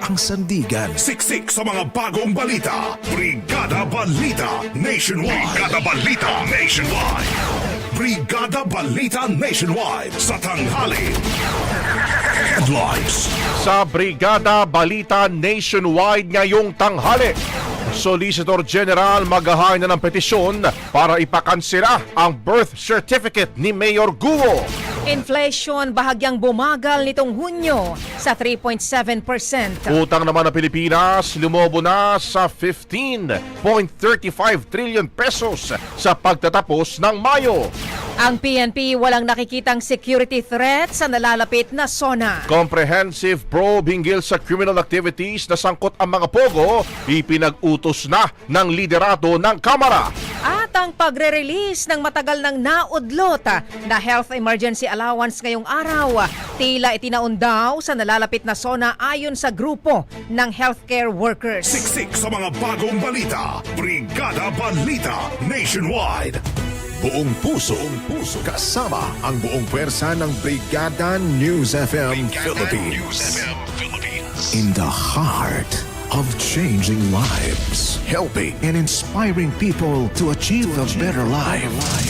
ang sandigan. Siksik sa mga bagong balita. Brigada Balita Nationwide. Brigada Balita Nationwide. Brigada Balita Nationwide sa tanghali. Headlines. Sa Brigada Balita Nationwide ngayong tanghali. Solicitor General maghahain na ng petisyon para ipakansela ang birth certificate ni Mayor Guo. Inflation bahagyang bumagal nitong Hunyo sa 3.7%. Utang naman ng Pilipinas lumobo na sa 15.35 trillion pesos sa pagtatapos ng Mayo. Ang PNP walang nakikitang security threat sa nalalapit na SONA. Comprehensive probe hinggil sa criminal activities na sangkot ang mga pogo, ipinag-utos na ng liderato ng Kamara. At ang pagre-release ng matagal ng naudlot na health emergency allowance ngayong araw, tila itinaon daw sa nalalapit na SONA ayon sa grupo ng healthcare workers. Siksik sa mga bagong balita. Brigada Balita Nationwide. Buong puso, buong puso, kasama ang buong pwersa ng Brigada News FM Philippines. In the heart of changing lives, helping and inspiring people to achieve a better life.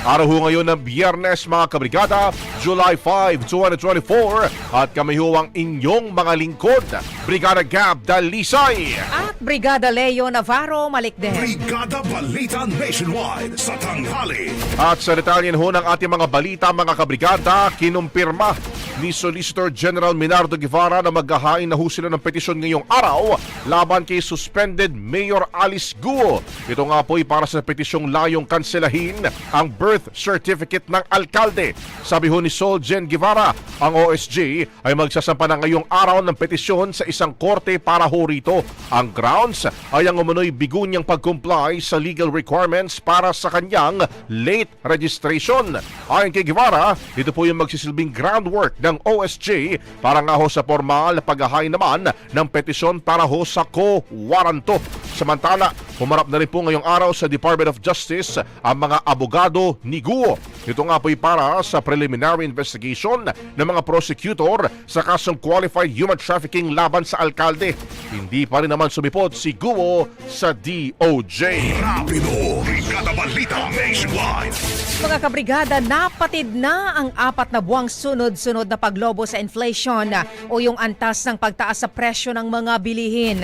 Araw ho ngayon ng Biyernes mga kabrigada, July 5, 2024 at kami ho ang inyong mga lingkod, Brigada Gab Dalisay. At Brigada Leo Navarro Malikden. Brigada Balita Nationwide sa tanghali. At sa detalyen ho ng ating mga balita mga kabrigada, kinumpirma ni Solicitor General Minardo Guevara na maghahain na ho sila ng petisyon ngayong araw laban kay suspended Mayor Alice Guo. Ito nga po ay para sa petisyong layong kanselahin ang birth certificate ng alkalde. Sabi ho ni Sol Gen Guevara, ang OSG ay magsasampa na ngayong araw ng petisyon sa isang korte para ho rito. Ang grounds ay ang umunoy bigunyang pag-comply sa legal requirements para sa kanyang late registration. Ayon kay Guevara, ito po yung magsisilbing groundwork ng OSG para nga ho sa formal na paghahain naman ng petisyon para ho sa co-waranto. Samantala, humarap na rin po ngayong araw sa Department of Justice ang mga abogado ni Guo. Ito nga po'y para sa preliminary investigation ng mga prosecutor sa kasong qualified human trafficking laban sa alkalde. Hindi pa rin naman sumipot si Guo sa DOJ. Rapido, Brigada Balita Nationwide. Mga kabrigada, napatid na ang apat na buwang sunod-sunod na paglobo sa inflation o yung antas ng pagtaas sa presyo ng mga bilihin.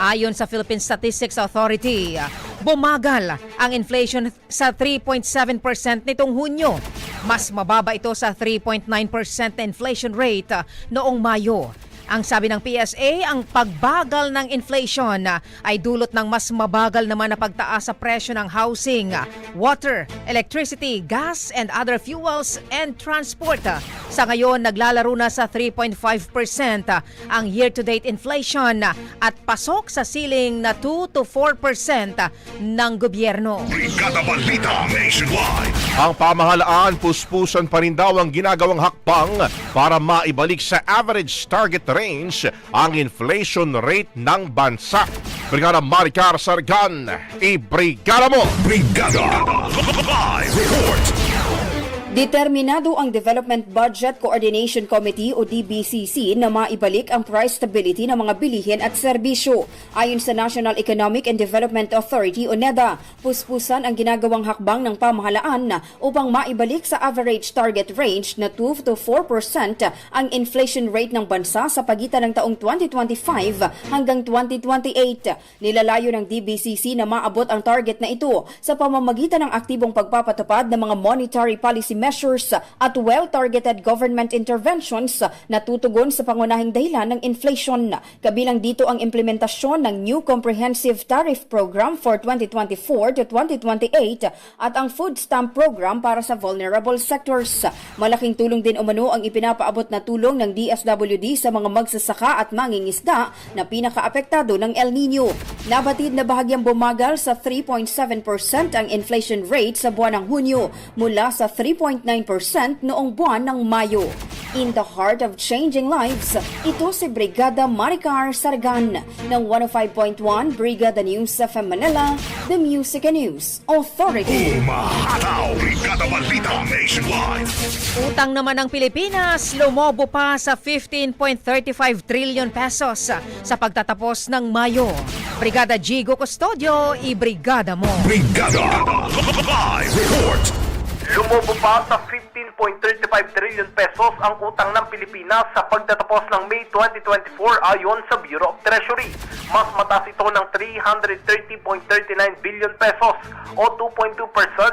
Ayon sa Philippine Statistics Authority, bumagal ang inflation sa 3.7% nitong Hunyo. Mas mababa ito sa 3.9% na inflation rate noong Mayo. Ang sabi ng PSA, ang pagbagal ng inflation ah, ay dulot ng mas mabagal naman na pagtaas sa presyo ng housing, ah, water, electricity, gas, and other fuels and transport. Ah, Sa ngayon, naglalaro na sa 3.5% ah, ang year-to-date inflation at pasok sa ceiling na 2 to 4% ah, ng gobyerno. Ang pamahalaan, puspusan pa rin daw ang ginagawang hakbang para maibalik sa average target range ang inflation rate ng bansa. Brigada Maricar Sargan, i-brigada mo! Brigada Live Report. Determinado ang Development Budget Coordination Committee o DBCC na maibalik ang price stability ng mga bilihin at serbisyo. Ayon sa National Economic and Development Authority o NEDA, puspusan ang ginagawang hakbang ng pamahalaan upang maibalik sa average target range na 2 to 4% ang inflation rate ng bansa sa pagitan ng taong 2025 hanggang 2028. Nilalayo ng DBCC na maabot ang target na ito sa pamamagitan ng aktibong pagpapatupad ng mga monetary policy measures at well-targeted government interventions na tutugon sa pangunahing dahilan ng inflation. Kabilang dito ang implementasyon ng new comprehensive tariff program for 2024 to 2028 at ang food stamp program para sa vulnerable sectors. Malaking tulong din umano ang ipinapaabot na tulong ng DSWD sa mga magsasaka at mangingisda na pinakaapektado ng El Nino. Nabatid na bahagyang bumagal sa 3.7% ang inflation rate sa buwan ng Hunyo mula sa 3.9% noong buwan ng Mayo. In the heart of changing lives, ito si Brigada Maricar Sargan ng 105.1 Brigada News sa Manila, The Music and News Authority. Umahataw, Brigada Balita Nationwide. Utang naman ng Pilipinas, lumobo pa sa 15.35 trillion pesos sa pagtatapos ng Mayo. Brigada Jigo Custodio, i-brigada mo. Brigada Live Report. Lumobo pa sa 15.35 trillion pesos ang utang ng Pilipinas sa pagtatapos ng May 2024 ayon sa Bureau of Treasury. Mas mataas ito ng 330.39 billion pesos o 2.2%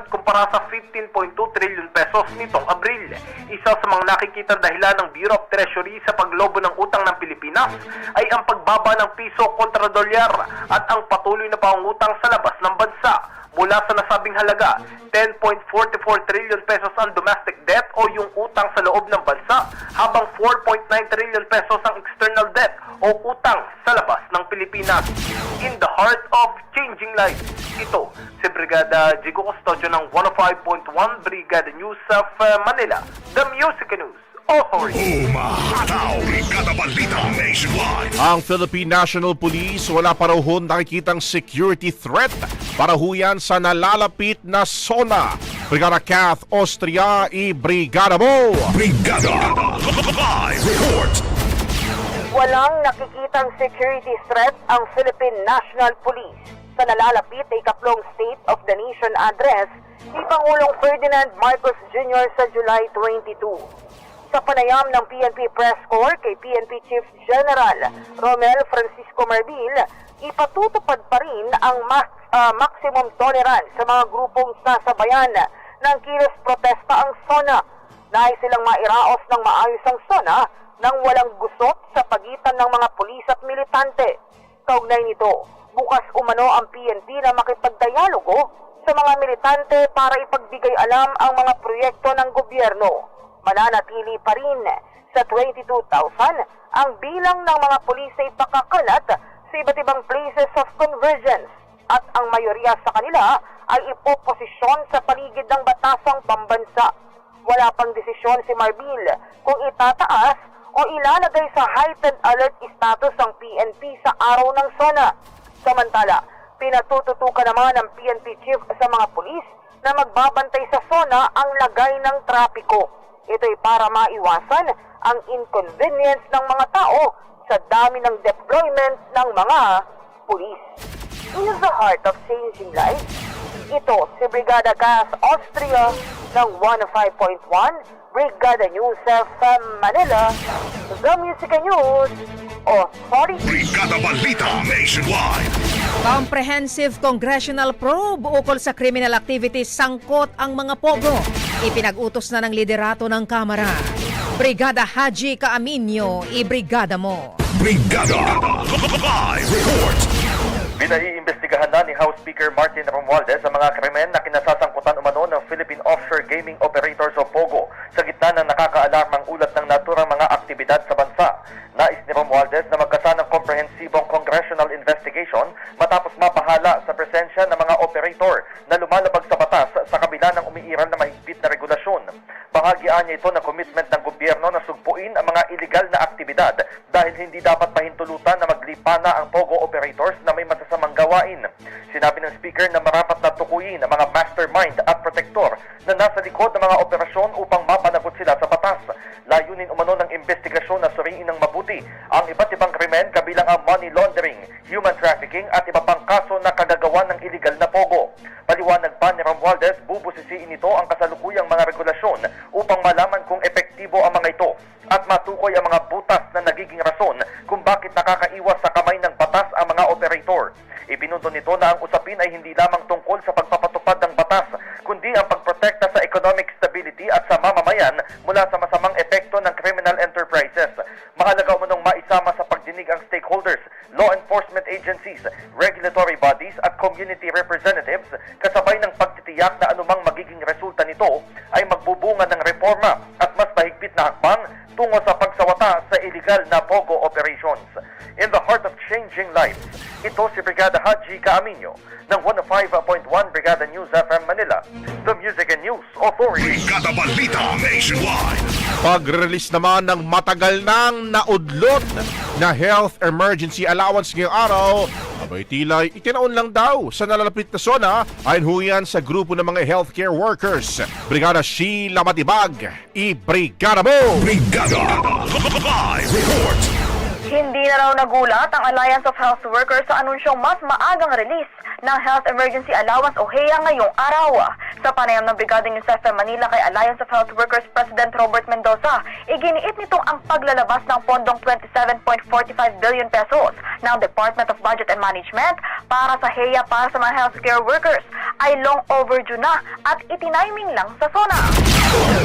kumpara sa 15.2 trillion pesos nitong Abril. Isa sa mga nakikita dahilan ng Bureau of Treasury sa paglobo ng utang ng Pilipinas ay ang pagbaba ng piso kontra dolyar at ang patuloy na pangungutang sa labas ng bansa. Mula sa nasabing halaga, 10.44 trillion pesos ang domestic debt o yung utang sa loob ng bansa, habang 4.9 trillion pesos ang external debt o utang sa labas ng Pilipinas. In the heart of changing lives, ito si Brigada Jigo Custodio ng 105.1 Brigada News of uh, Manila, The Music News Authority. Umahataw, Brigada Balita Nationwide. Ang Philippine National Police wala pa raw nakikitang security threat para huyan sa nalalapit na SONA. Brigada Kath Austria, i-brigada mo! Brigada Live Report. Walang nakikitang security threat ang Philippine National Police sa nalalapit na ikatlong State of the Nation address ni Pangulong Ferdinand Marcos Jr. sa July 22. Sa panayam ng PNP Press Corps kay PNP Chief General Romel Francisco Marbil, ipatutupad pa rin ang max, ah, maximum tolerance sa mga grupong sasabayan ng kilos protesta ang SONA. Nais silang mairaos ng maayos ang SONA nang walang gusot sa pagitan ng mga pulis at militante. Kaugnay nito, bukas umano ang PNP na makipagdialogo sa mga militante para ipagbigay alam ang mga proyekto ng gobyerno. Mananatili pa rin sa 22,000 ang bilang ng mga pulis ay pakakalat sa iba't ibang places of convergence at ang mayorya sa kanila ay ipoposisyon sa paligid ng batasang pambansa. Wala pang desisyon si Marbil kung itataas o ilalagay sa heightened alert status ang PNP sa araw ng SONA. Samantala, pinatututukan naman ng PNP chief sa mga pulis na magbabantay sa zona ang lagay ng trapiko. Ito'y para maiwasan ang inconvenience ng mga tao sa dami ng deployment ng mga pulis. In the heart of changing lives, ito si Brigada Gas Austria ng 105.1, Brigada News FM Manila, The Music News Authority. Brigada Balita Nationwide. Comprehensive Congressional Probe ukol sa criminal activities sangkot ang mga pogo. Ipinag-utos na ng liderato ng Kamara. Brigada Haji Kaaminyo, ibrigada mo. Brigada Live Report. Pinaiimbestigahan na ni House Speaker Martin Romualdez ang mga krimen na kinasasangkutan umano ng Philippine Offshore Gaming Operators o POGO sa gitna ng nakakaalarmang ulat ng naturang mga aktibidad sa bansa. Nais ni Romualdez na magkasanang komprehensibong congressional investigation matapos mapahala sa presensya ng mga operator na lumalabag sa batas sa kabila ng umiiral na mahigpit na regulasyon. Bahagian niya ito ng commitment ng gobyerno na sugpuin ang mga illegal na aktibidad dahil hindi dapat pahintulutan na maglipana ang POGO operators na may masasamang gawain. Sinabi ng speaker na marapat na tukuyin ang mga mastermind at protector na nasa likod ng mga operasyon upang mapanagot sila sa batas. Layunin umano ng investigasyon na suriin ng mabuti ang iba't ibang krimen kabilang ang money laundering, human trafficking at iba pang kaso na kagagawa ng illegal na pogo. Paliwanag pa ni Romualdez, bubusisiin nito ang kasalukuyang mga regulasyon upang malaman kung epektibo ang mga ito at matukoy ang mga butas na nagiging rason ito si Brigada Haji Kaaminyo ng 105.1 Brigada News FM Manila, the Music and News Authority. Brigada Balita Nationwide. Pag-release naman ng matagal nang naudlot na health emergency allowance ngayong araw, abay tila itinaon lang daw sa nalalapit na zona ayon ho yan sa grupo ng mga healthcare workers. Brigada Sheila Matibag, i-brigada mo! Brigada Live Report. Hindi na raw nagulat ang Alliance of Health Workers sa anunsyong mas maagang release ng Health Emergency Allowance o HEA ngayong araw. Sa panayam ng Brigada FM Manila kay Alliance of Health Workers President Robert Mendoza, iginiit nitong ang paglalabas ng pondong 27.45 billion pesos ng Department of Budget and Management para sa HEA para sa mga healthcare workers ay long overdue na at itiniming lang sa SONA.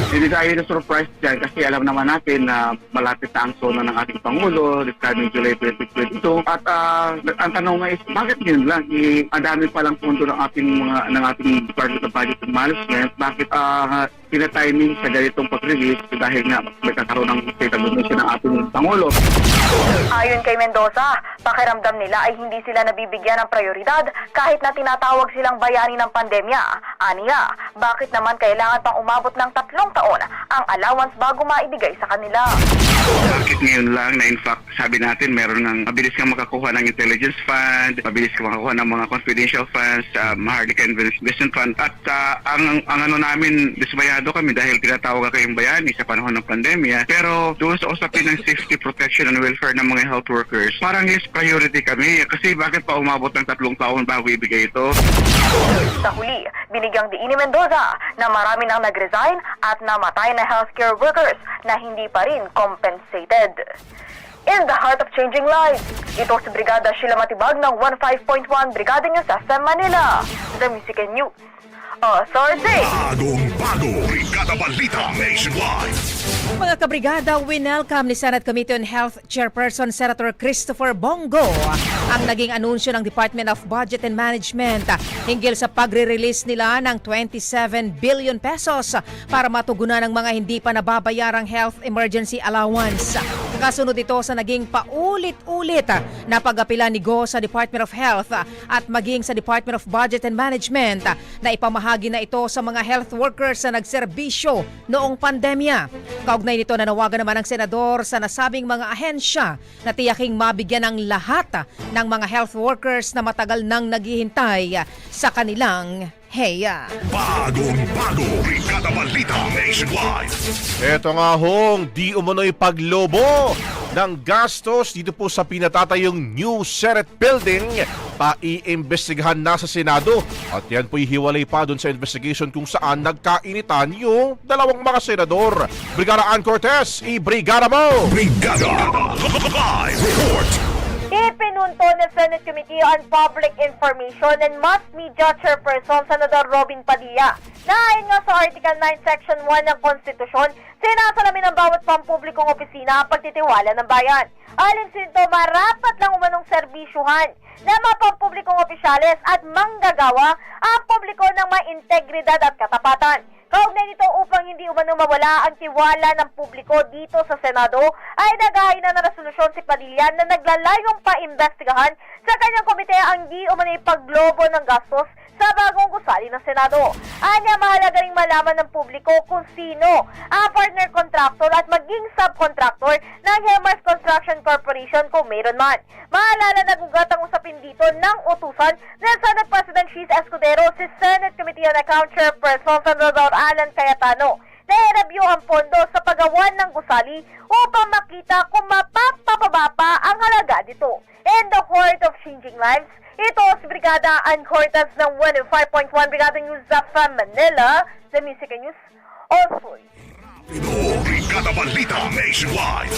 Hindi tayo na-surprise dyan kasi alam naman natin na malapit na ang zona ng ating Pangulo this coming July 2022. At ah, ang tanong nga is, bakit yun lang? Eh, ang dami palang pundo ng ating mga ng ating Department of Budget and Management. Bakit ah tina-timing sa ganitong pag-release dahil nga may kakaroon ng state of emergency ng ating Pangulo. Ayon kay Mendoza, pakiramdam nila ay hindi sila nabibigyan ng prioridad kahit na tinatawag silang bayani ng pandemya. Aniya, bakit naman kailangan pang umabot ng tatlong taon ang allowance bago maibigay sa kanila? Bakit ngayon lang na in fact sabi natin meron ng mabilis kang makakuha ng intelligence fund, mabilis kang makakuha ng mga confidential funds, uh, Maharlika Investment Fund at ah, ang, ang ano namin dismayado kami dahil tinatawag kayong bayani sa panahon ng pandemya pero doon sa usapin ng safety protection and welfare ng mga health workers parang yes priority kami kasi bakit pa umabot ng tatlong taon bago ibigay ito? Sa huli, binigyang diin ni Mendoza na marami nang nag-resign at namatay na healthcare workers na hindi pa rin compensated. In the heart of changing lives, ito si Brigada Sheila Matibag ng 15.1 Brigada News FM Manila. The Music and News. Authority. Bagong bago. Brigada Balita Nationwide. Mga kabrigada, winelcome ni Senate Committee on Health Chairperson Senator Christopher Bongo ang naging anunsyo ng Department of Budget and Management hinggil sa pagre-release nila ng 27 billion pesos para matugunan ang mga hindi pa nababayarang health emergency allowance. Kasunod ito sa naging paulit-ulit na pag-apila ni Go sa Department of Health at maging sa Department of Budget and Management na ipamahagi na ito sa mga health workers na nagserbisyo noong pandemya. Kaugnay nito nanawagan naman ng senador sa nasabing mga ahensya na tiyaking mabigyan ng lahat ng mga health workers na matagal nang naghihintay sa kanilang Heya. Bagong bago, Brigada Balita Nationwide. Ito nga hong di umano'y paglobo ng gastos dito po sa pinatatayong New Senate Building paiimbestigahan na sa Senado at yan po'y hiwalay pa dun sa investigation kung saan nagkainitan yung dalawang mga senador. Brigada Ann Cortez, i-brigada mo! Brigada Live Report. Ipinunto ng Senate Committee on Public Information and Mass Media Chairperson Senador Robin Padilla na ayon nga sa Article 9 Section 1 ng Konstitusyon, sinasalamin ng bawat pampublikong opisina ang pagtitiwala ng bayan. Alim sinto, marapat lang umanong serbisyuhan na mga pampublikong opisyales at manggagawa ang publiko ng may integridad at katapatan. Kaugnay nito upang hindi umano mawala ang tiwala ng publiko dito sa Senado ay naghain na ng resolusyon si Padilla na naglalayong pa-imbestigahan sa kanyang komite ang di umano paglobo ng gastos sa bagong gusali ng Senado. Anya mahalaga ring malaman ng publiko kung sino ang partner contractor at maging subcontractor ng Helmars Construction Corporation kung mayroon man. Maalala nagugat ang usapin dito ng utusan ng Senate President Cheese Escudero si Senate Committee on Account Chairperson Senador Alan Cayetano na i-review ang pondo sa paggawan ng gusali upang makita kung mapapababa pa ang halaga dito. In the heart of changing lives, ito si Brigada Ann Cortez ng 105.1 Brigada News of Manila, the Music News Authority. Ito, Brigada Balita Nationwide.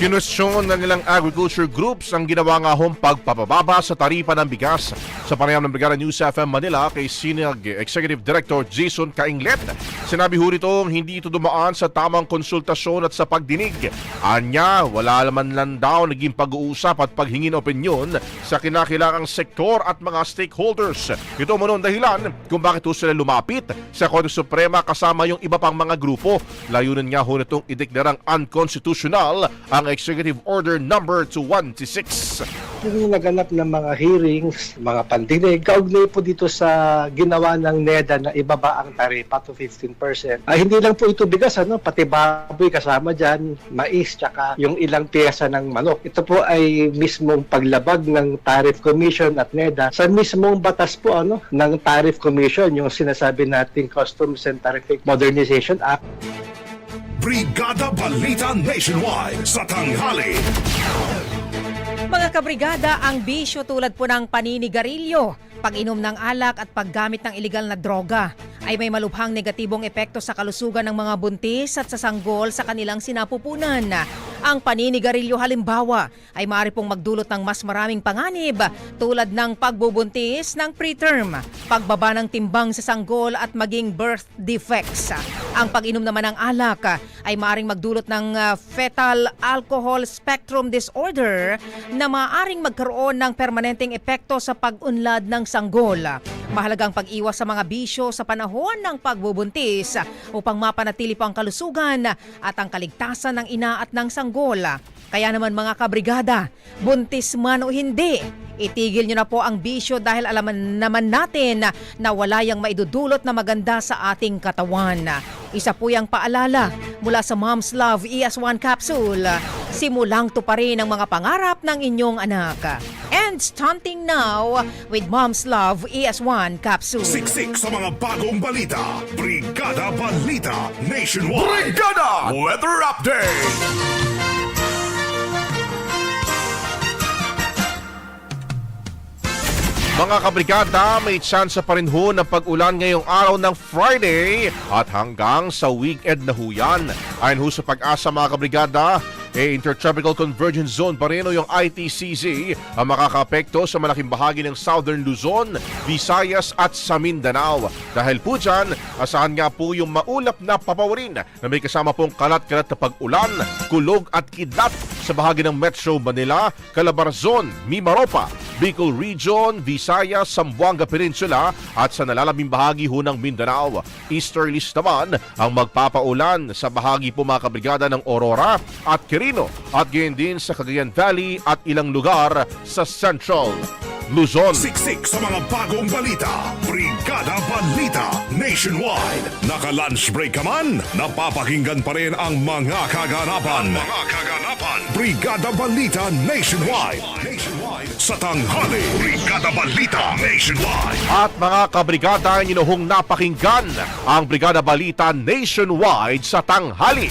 Kinwestiyon ng ilang agriculture groups ang ginawa nga hong pagpapababa sa taripa ng bigas. Sa panayam ng Brigada News FM Manila kay Sinag Executive Director Jason Kainglet, sinabi ho nitong hindi ito dumaan sa tamang konsultasyon at sa pagdinig. Anya, wala naman lang daw naging pag-uusap at paghingin opinyon sa kinakailangang sektor at mga stakeholders. Ito mo dahilan kung bakit ho sila lumapit sa Korte Suprema kasama yung iba pang mga grupo. Layunan nga ho nitong ideklarang unconstitutional ang Executive Order number 2126. yung naganap ng mga hearings, mga pandinig, kaugnay po dito sa ginawa ng NEDA na ibaba ang taripa to 15%. Ay, hindi lang po ito bigas, ano? pati baboy kasama dyan, mais, tsaka yung ilang piyesa ng manok. Ito po ay mismong paglabag ng Tariff Commission at NEDA sa mismong batas po ano, ng Tariff Commission, yung sinasabi nating Customs and Tariff Modernization Act. Brigada Balita Nationwide sa tanghali. Mga kabrigada, ang bisyo tulad po ng paninigarilyo, pag-inom ng alak at paggamit ng ilegal na droga ay may malubhang negatibong epekto sa kalusugan ng mga buntis at sa sanggol sa kanilang sinapupunan. Ang paninigarilyo halimbawa ay maaari pong magdulot ng mas maraming panganib tulad ng pagbubuntis ng preterm, pagbaba ng timbang sa sanggol at maging birth defects. Ang pag-inom naman ng alak ay maaring magdulot ng uh, fetal alcohol spectrum disorder na maaring magkaroon ng permanenteng epekto sa pag-unlad ng sanggol. Mahalagang pag-iwas sa mga bisyo sa panahon ng pagbubuntis upang mapanatili po ang kalusugan at ang kaligtasan ng ina at ng sanggol. Kaya naman mga kabrigada, buntis man o hindi, itigil nyo na po ang bisyo dahil alam naman natin na wala yang maidudulot na maganda sa ating katawan. Isa po yung paalala mula sa Mom's Love ES1 Capsule. Simulang tuparin ang mga pangarap ng inyong anak. And stunting now with Mom's Love ES1 Capsule. Siksik sa mga bagong balita. Brigada Balita Nationwide. Brigada Weather Update. Mga kabrigada, may tsansa pa rin ho ng pag-ulan ngayong araw ng Friday at hanggang sa weekend na ho yan. Ayon ho sa pag-asa mga kabrigada, eh, Intertropical Convergence Zone pa rin o yung ITCZ ang makakapekto sa malaking bahagi ng Southern Luzon, Visayas at sa Mindanao. Dahil po dyan, asahan nga po yung maulap na papawarin na may kasama pong kalat-kalat na pag-ulan, kulog at kidlat sa bahagi ng Metro Manila, Calabarzon, Mimaropa, Bicol Region, Visayas, Zamboanga Peninsula at sa nalalaming bahagi ho ng Mindanao. Easterlies naman ang magpapaulan sa bahagi po mga kabrigada ng Aurora at Quirino at gayon din sa Cagayan Valley at ilang lugar sa Central Luzon. Siksik sa mga bagong balita. Brigada Balita Nationwide. Naka-lunch break ka man, napapakinggan pa rin ang mga kaganapan. mga kaganapan. Brigada Balita Nationwide. Nationwide. sa tanghali. Brigada Balita Nationwide. At mga kabrigada, inyong napakinggan ang Brigada Balita Nationwide sa tanghali.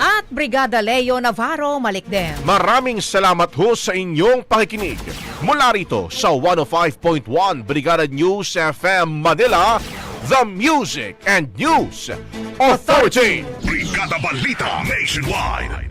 Brigada Leo Navarro Malikden. Maraming salamat ho sa inyong pakikinig. Mula rito sa 105.1 Brigada News FM Manila, the Music and News Authority. Brigada Balita Nationwide.